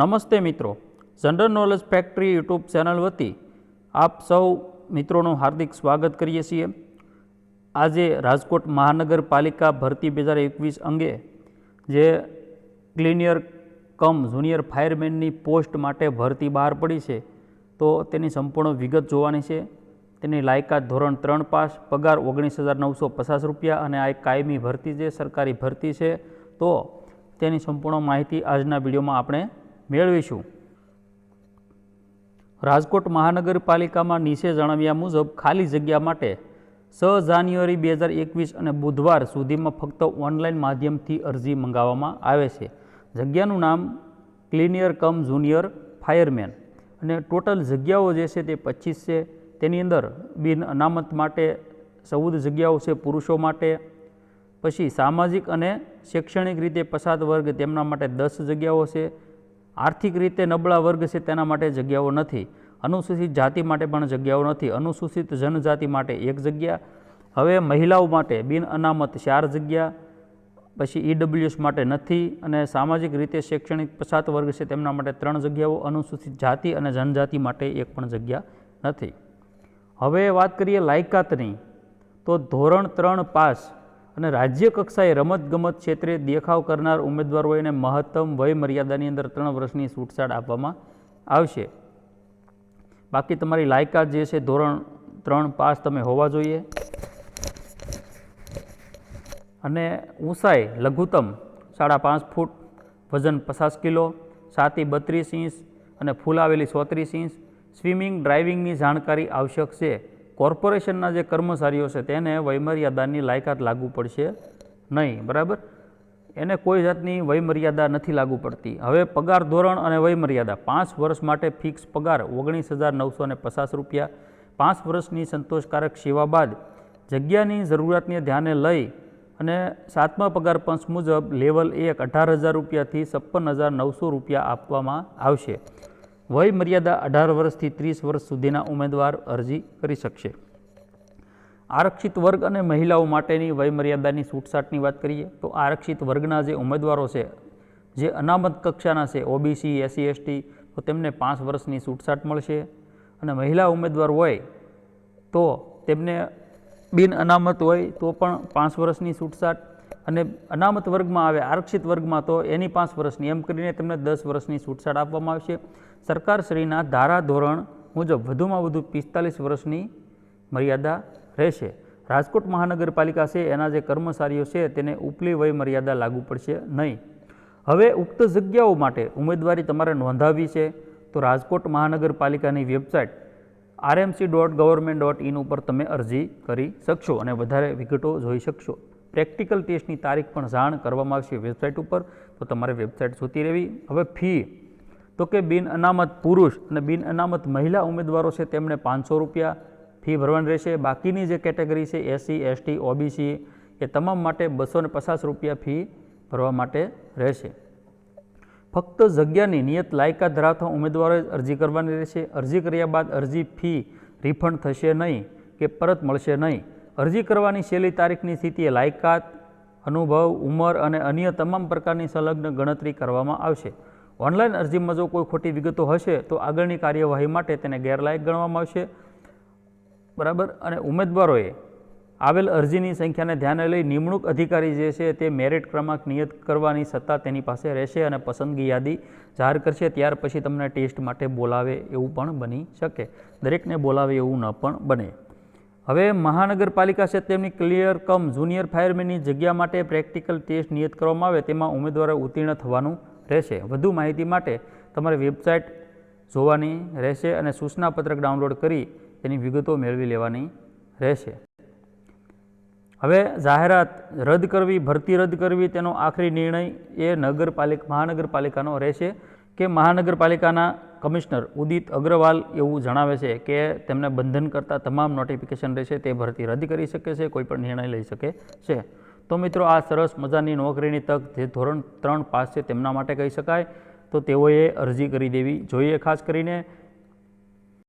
નમસ્તે મિત્રો. General knowledge factory YouTube channel વતી આપ સૌ મિત્રોનું હાર્દિક સ્વાગત કરીએ છીએ. આજે રાજકોટ મહાનગરપાલિકા ભરતી બે હજાર એકવીસ અંગે જે ક્લિનિયર કમ જુનિયર ફાયરમેનની પોસ્ટ માટે ભરતી બહાર પડી છે, તો તેની સંપૂર્ણ વિગત જોવાની છે. તેની લાયકાત ધોરણ ત્રણ પાસ, પગાર ઓગણીસ હજાર નવસો પચાસ રૂપિયા અને આ કાયમી ભરતી છે, સરકારી ભરતી છે. તો તેની સંપૂર્ણ માહિતી આજના વિડીયોમાં આપણે મેળવીશું. રાજકોટ મહાનગરપાલિકામાં નીચે જણાવ્યા મુજબ ખાલી જગ્યા માટે છ જાન્યુઆરી બે હજાર એકવીસ અને બુધવાર સુધીમાં ફક્ત ઓનલાઈન માધ્યમથી અરજી મંગાવવામાં આવે છે. જગ્યાનું નામ ક્લિનિયર કમ જુનિયર ફાયરમેન અને ટોટલ જગ્યાઓ જે છે તે પચીસ છે. તેની અંદર બિન અનામત માટે ચૌદ જગ્યાઓ છે પુરુષો માટે. પછી સામાજિક અને શૈક્ષણિક રીતે પછાત વર્ગ તેમના માટે દસ જગ્યાઓ છે. આર્થિક રીતે નબળા વર્ગ છે તેના માટે જગ્યાઓ નથી. અનુસૂચિત જાતિ માટે પણ જગ્યાઓ નથી. અનુસૂચિત જનજાતિ માટે એક જગ્યા. હવે મહિલાઓ માટે બિન અનામત ચાર જગ્યા. પછી ઈડબ્લ્યુએસ માટે નથી અને સામાજિક રીતે શૈક્ષણિક પછાત વર્ગ છે તેમના માટે ત્રણ જગ્યાઓ. અનુસૂચિત જાતિ અને જનજાતિ માટે એક પણ જગ્યા નથી. હવે વાત કરીએ લાયકાતની. તો ધોરણ ત્રણ પાસ અને રાજ્ય કક્ષાએ રમતગમત ક્ષેત્રે દેખાવ કરનાર ઉમેદવારોને મહત્તમ વય મર્યાદાની અંદર ત્રણ વર્ષની છૂટછાટ આપવામાં આવશે. બાકી તમારી લાયકાત જે છે ધોરણ ત્રણ પાસ તમે હોવા જોઈએ. અને ઊંચાઈ લઘુત્તમ સાડા પાંચ ફૂટ, વજન પચાસ કિલો, છાતી બત્રીસ ઇંચ અને ફૂલાવેલી ચોત્રીસ ઇંચ. સ્વિમિંગ, ડ્રાઇવિંગની જાણકારી આવશ્યક છે. કોર્પોરેશનના જે કર્મચારીઓ છે તેને વયમર્યાદાની લાયકાત લાગુ પડશે નહીં, બરાબર? એને કોઈ જાતની વયમર્યાદા નથી લાગુ પડતી. હવે પગાર ધોરણ અને વયમર્યાદા, પાંચ વર્ષ માટે ફિક્સ પગાર ઓગણીસ હજાર નવસો ને પચાસ રૂપિયા. પાંચ વર્ષની સંતોષકારક સેવા બાદ જગ્યાની જરૂરિયાતને ધ્યાને લઈ અને સાતમા પગાર પંચ મુજબ લેવલ એક અઢાર હજાર રૂપિયાથી છપ્પન હજાર નવસો રૂપિયા આપવામાં આવશે. વય મર્યાદા અઢાર વર્ષથી ત્રીસ વર્ષ સુધીના ઉમેદવાર અરજી કરી શકશે. આરક્ષિત વર્ગ અને મહિલાઓ માટેની વયમર્યાદાની છૂટછાટની વાત કરીએ તો આરક્ષિત વર્ગના જે ઉમેદવારો છે, જે અનામત કક્ષાના છે, ઓબીસી, એસસી, એસટી, તો તેમને પાંચ વર્ષની છૂટછાટ મળશે અને મહિલા ઉમેદવાર હોય તો તેમને બિન અનામત હોય તો પણ પાંચ વર્ષની છૂટછાટ અને અનામત વર્ગમાં આવે, આરક્ષિત વર્ગમાં, તો એની પાંચ વર્ષની, એમ કરીને તેમને દસ વર્ષની છૂટછાટ આપવામાં આવશે. સરકારશ્રીના ધારા ધોરણ મુજબ વધુમાં વધુ પિસ્તાલીસ વર્ષની મર્યાદા રહેશે. રાજકોટ મહાનગરપાલિકા છે, એના જે કર્મચારીઓ છે, તેને ઉપલી વય મર્યાદા લાગુ પડશે નહીં. હવે ઉક્ત જગ્યાઓ માટે ઉમેદવારી તમારે નોંધાવવી છે, તો રાજકોટ મહાનગરપાલિકાની website RMC dot government dot in ઉપર તમે અરજી કરી શકશો અને વધારે વિગતો જોઈ શકશો. પ્રેક્ટિકલ ટેસ્ટની તારીખ પણ જાણ કરવામાં આવશે વેબસાઇટ ઉપર. તો તમારે વેબસાઇટ જોતી રહેવી. હવે ફી. તો કે બિન અનામત પુરુષ અને બિન અનામત મહિલા ઉમેદવારો છે તેમણે પાંચસો રૂપિયા ફી ભરવાની રહેશે. બાકીની જે કેટેગરી છે એસસી એસટી ઓબીસી એ તમામ માટે બસો ને પચાસ રૂપિયા ફી ભરવા માટે રહેશે. ફક્ત જગ્યાની નિયત લાયકાત ધરાવતા ઉમેદવારોએ અરજી કરવાની રહેશે. અરજી કર્યા બાદ અરજી ફી રિફંડ થશે નહીં કે પરત મળશે નહીં. અરજી કરવાની છેલ્લી તારીખની સ્થિતિએ લાયકાત, અનુભવ, ઉંમર અને અન્ય તમામ પ્રકારની સંલગ્ન ગણતરી કરવામાં આવશે. ઓનલાઈન અરજીમાં જો કોઈ ખોટી વિગતો હશે, તો આગળની કાર્યવાહી માટે તેને ગેરલાયક ગણવામાં આવશે. બરાબર? અને ઉમેદવારોએ આવેલ અરજીની સંખ્યાને ધ્યાને લઈ નિમણૂક અધિકારી જે છે તે મેરિટ ક્રમાંક નિયત કરવાની સત્તા તેની પાસે રહેશે અને પસંદગી યાદી જાહેર કરશે. ત્યાર પછી તમને ટેસ્ટ માટે બોલાવે એવું પણ બની શકે. દરેકને બોલાવે એવું ન પણ બને. હવે મહાનગરપાલિકા છે તેમની ક્લિયર કમ જુનિયર ફાયરમેનની જગ્યા માટે પ્રેક્ટિકલ ટેસ્ટ નિયત કરવામાં આવે, તેમાં ઉમેદવારો ઉત્તીર્ણ થવાનું રહેશે. વધુ માહિતી માટે તમારે વેબસાઇટ જોવાની રહેશે અને સૂચના પત્રક ડાઉનલોડ કરી તેની વિગતો મેળવી લેવાની રહેશે. હવે જાહેરાત રદ કરવી, ભરતી રદ કરવી, તેનો આખરી નિર્ણય એ નગરપાલિકા, મહાનગરપાલિકાનો રહેશે કે મહાનગરપાલિકાના કમિશનર ઉદિત અગ્રવાલ એવું જણાવે છે કે તેમને બંધન કરતા તમામ નોટિફિકેશન રહેશે, તે ભરતી રદ કરી શકે છે, કોઈ પણ નિર્ણય લઈ શકે છે. તો મિત્રો, આ સરસ મજાની નોકરીની તક જે ધોરણ ત્રણ પાસ છે, તેમના માટે કહી શકાય. તો તેઓએ અરજી કરી દેવી જોઈએ, ખાસ કરીને